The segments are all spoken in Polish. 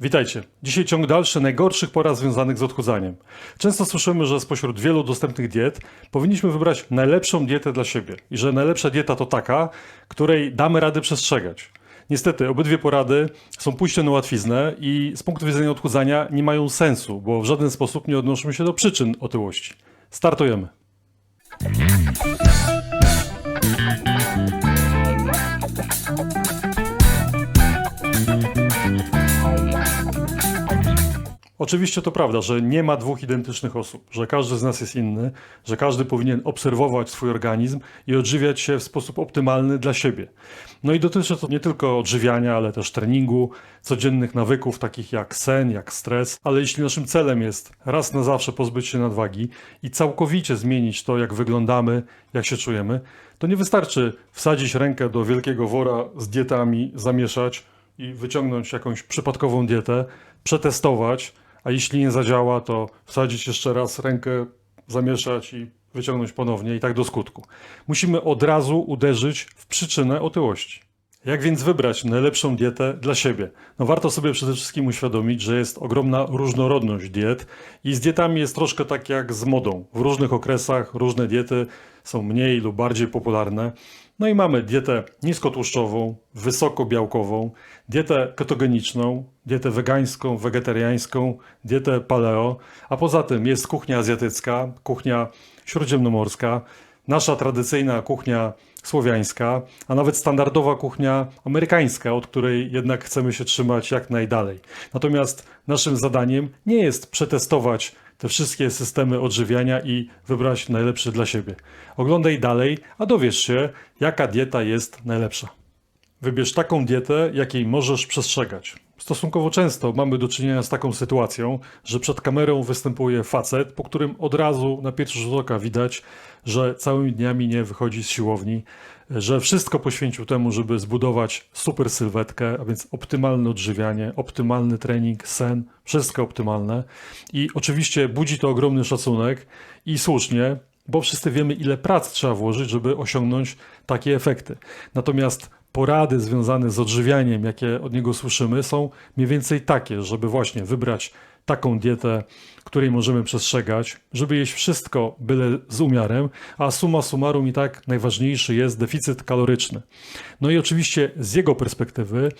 Witajcie. Dzisiaj ciąg dalszy najgorszych porad związanych z odchudzaniem. Często słyszymy, że spośród wielu dostępnych diet powinniśmy wybrać najlepszą dietę dla siebie i że najlepsza dieta to taka, której damy rady przestrzegać. Niestety, obydwie porady są pójściem na łatwiznę i z punktu widzenia odchudzania nie mają sensu, bo w żaden sposób nie odnoszą się do przyczyn otyłości. Startujemy. Oczywiście to prawda, że nie ma dwóch identycznych osób, że każdy z nas jest inny, że każdy powinien obserwować swój organizm i odżywiać się w sposób optymalny dla siebie. No i dotyczy to nie tylko odżywiania, ale też treningu, codziennych nawyków takich jak sen, jak stres, ale jeśli naszym celem jest raz na zawsze pozbyć się nadwagi i całkowicie zmienić to, jak wyglądamy, jak się czujemy, to nie wystarczy wsadzić rękę do wielkiego wora z dietami, zamieszać i wyciągnąć jakąś przypadkową dietę, przetestować, a jeśli nie zadziała, to wsadzić jeszcze raz rękę, zamieszać i wyciągnąć ponownie i tak do skutku. Musimy od razu uderzyć w przyczynę otyłości. Jak więc wybrać najlepszą dietę dla siebie? No warto sobie przede wszystkim uświadomić, że jest ogromna różnorodność diet i z dietami jest troszkę tak jak z modą. W różnych okresach różne diety są mniej lub bardziej popularne. No i mamy dietę niskotłuszczową, wysokobiałkową, dietę ketogeniczną, dietę wegańską, wegetariańską, dietę paleo, a poza tym jest kuchnia azjatycka, kuchnia śródziemnomorska, nasza tradycyjna kuchnia słowiańska, a nawet standardowa kuchnia amerykańska, od której jednak chcemy się trzymać jak najdalej. Natomiast naszym zadaniem nie jest przetestować te wszystkie systemy odżywiania i wybrać najlepszy dla siebie. Oglądaj dalej, a dowiesz się, jaka dieta jest najlepsza. Wybierz taką dietę, jakiej możesz przestrzegać. Stosunkowo często mamy do czynienia z taką sytuacją, że przed kamerą występuje facet, po którym od razu na pierwszy rzut oka widać, że całymi dniami nie wychodzi z siłowni, że wszystko poświęcił temu, żeby zbudować super sylwetkę, a więc optymalne odżywianie, optymalny trening, sen, wszystko optymalne. I oczywiście budzi to ogromny szacunek i słusznie, bo wszyscy wiemy, ile pracy trzeba włożyć, żeby osiągnąć takie efekty. Natomiast porady związane z odżywianiem, jakie od niego słyszymy, są mniej więcej takie, żeby właśnie wybrać taką dietę, której możemy przestrzegać, żeby jeść wszystko byle z umiarem, a summa summarum i tak najważniejszy jest deficyt kaloryczny. No i oczywiście z jego perspektywy,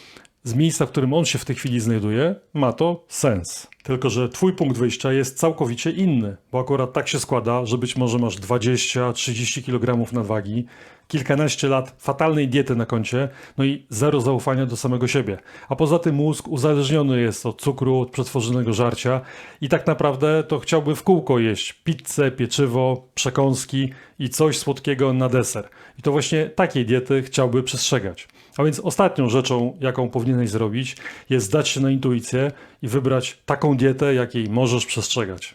z miejsca, w którym on się w tej chwili znajduje, ma to sens. Tylko, że twój punkt wyjścia jest całkowicie inny, bo akurat tak się składa, że być może masz 20-30 kg nadwagi, kilkanaście lat fatalnej diety na koncie, no i zero zaufania do samego siebie. A poza tym mózg uzależniony jest od cukru, od przetworzonego żarcia i tak naprawdę to chciałby w kółko jeść pizzę, pieczywo, przekąski i coś słodkiego na deser. I to właśnie takiej diety chciałby przestrzegać. A więc ostatnią rzeczą, jaką powinieneś zrobić, jest zdać się na intuicję i wybrać taką dietę, jakiej możesz przestrzegać.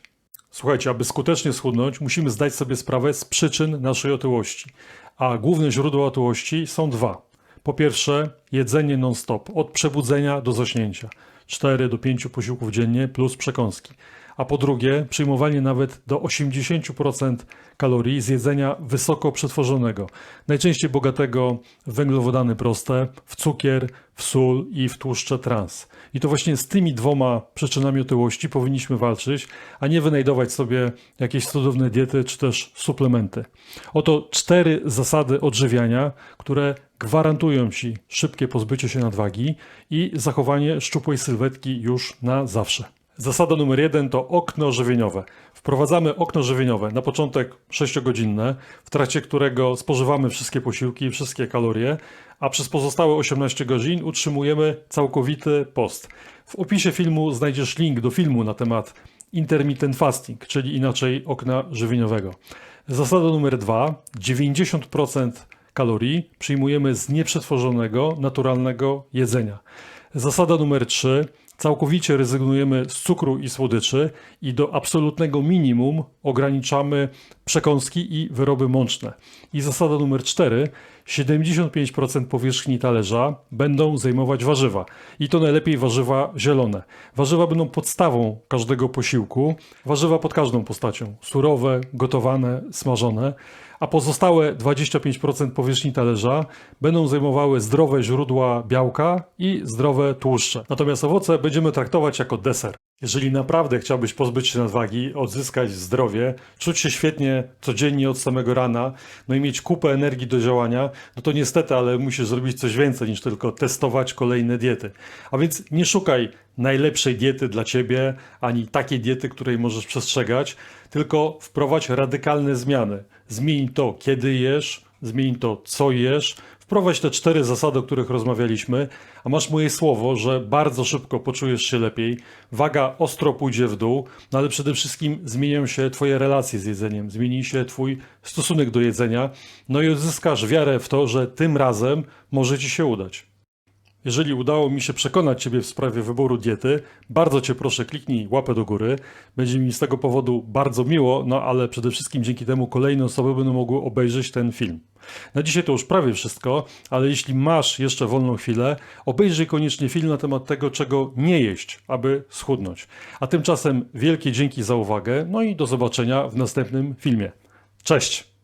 Słuchajcie, aby skutecznie schudnąć, musimy zdać sobie sprawę z przyczyn naszej otyłości. A główne źródła otyłości są dwa. Po pierwsze, jedzenie non-stop, od przebudzenia do zaśnięcia. 4 do 5 posiłków dziennie plus przekąski. A po drugie, przyjmowanie nawet do 80% kalorii z jedzenia wysoko przetworzonego, najczęściej bogatego w węglowodany proste, w cukier, w sól i w tłuszcze trans. I to właśnie z tymi dwoma przyczynami otyłości powinniśmy walczyć, a nie wynajdować sobie jakieś cudowne diety czy też suplementy. Oto cztery zasady odżywiania, które gwarantują Ci szybkie pozbycie się nadwagi i zachowanie szczupłej sylwetki już na zawsze. Zasada numer jeden to okno żywieniowe. Wprowadzamy okno żywieniowe na początek 6-godzinne, w trakcie którego spożywamy wszystkie posiłki i wszystkie kalorie, a przez pozostałe 18 godzin utrzymujemy całkowity post. W opisie filmu znajdziesz link do filmu na temat intermittent fasting, czyli inaczej okna żywieniowego. Zasada numer dwa: 90% kalorii przyjmujemy z nieprzetworzonego, naturalnego jedzenia. Zasada numer 3. Całkowicie rezygnujemy z cukru i słodyczy i do absolutnego minimum ograniczamy przekąski i wyroby mączne. I zasada numer 4. 75% powierzchni talerza będą zajmować warzywa. I to najlepiej warzywa zielone. Warzywa będą podstawą każdego posiłku. Warzywa pod każdą postacią. Surowe, gotowane, smażone a pozostałe 25% powierzchni talerza będą zajmowały zdrowe źródła białka i zdrowe tłuszcze. Natomiast owoce będziemy traktować jako deser. Jeżeli naprawdę chciałbyś pozbyć się nadwagi, odzyskać zdrowie, czuć się świetnie codziennie od samego rana, no i mieć kupę energii do działania, no to niestety, ale musisz zrobić coś więcej niż tylko testować kolejne diety. A więc nie szukaj najlepszej diety dla ciebie, ani takiej diety, której możesz przestrzegać, tylko wprowadź radykalne zmiany. Zmień to, kiedy jesz, zmień to, co jesz, wprowadź te cztery zasady, o których rozmawialiśmy, a masz moje słowo, że bardzo szybko poczujesz się lepiej, waga ostro pójdzie w dół, no ale przede wszystkim zmienią się twoje relacje z jedzeniem, zmieni się twój stosunek do jedzenia, no i odzyskasz wiarę w to, że tym razem może ci się udać. Jeżeli udało mi się przekonać Ciebie w sprawie wyboru diety, bardzo Cię proszę, kliknij łapę do góry. Będzie mi z tego powodu bardzo miło, no ale przede wszystkim dzięki temu kolejne osoby będą mogły obejrzeć ten film. Na dzisiaj to już prawie wszystko, ale jeśli masz jeszcze wolną chwilę, obejrzyj koniecznie film na temat tego, czego nie jeść, aby schudnąć. A tymczasem wielkie dzięki za uwagę, no i do zobaczenia w następnym filmie. Cześć!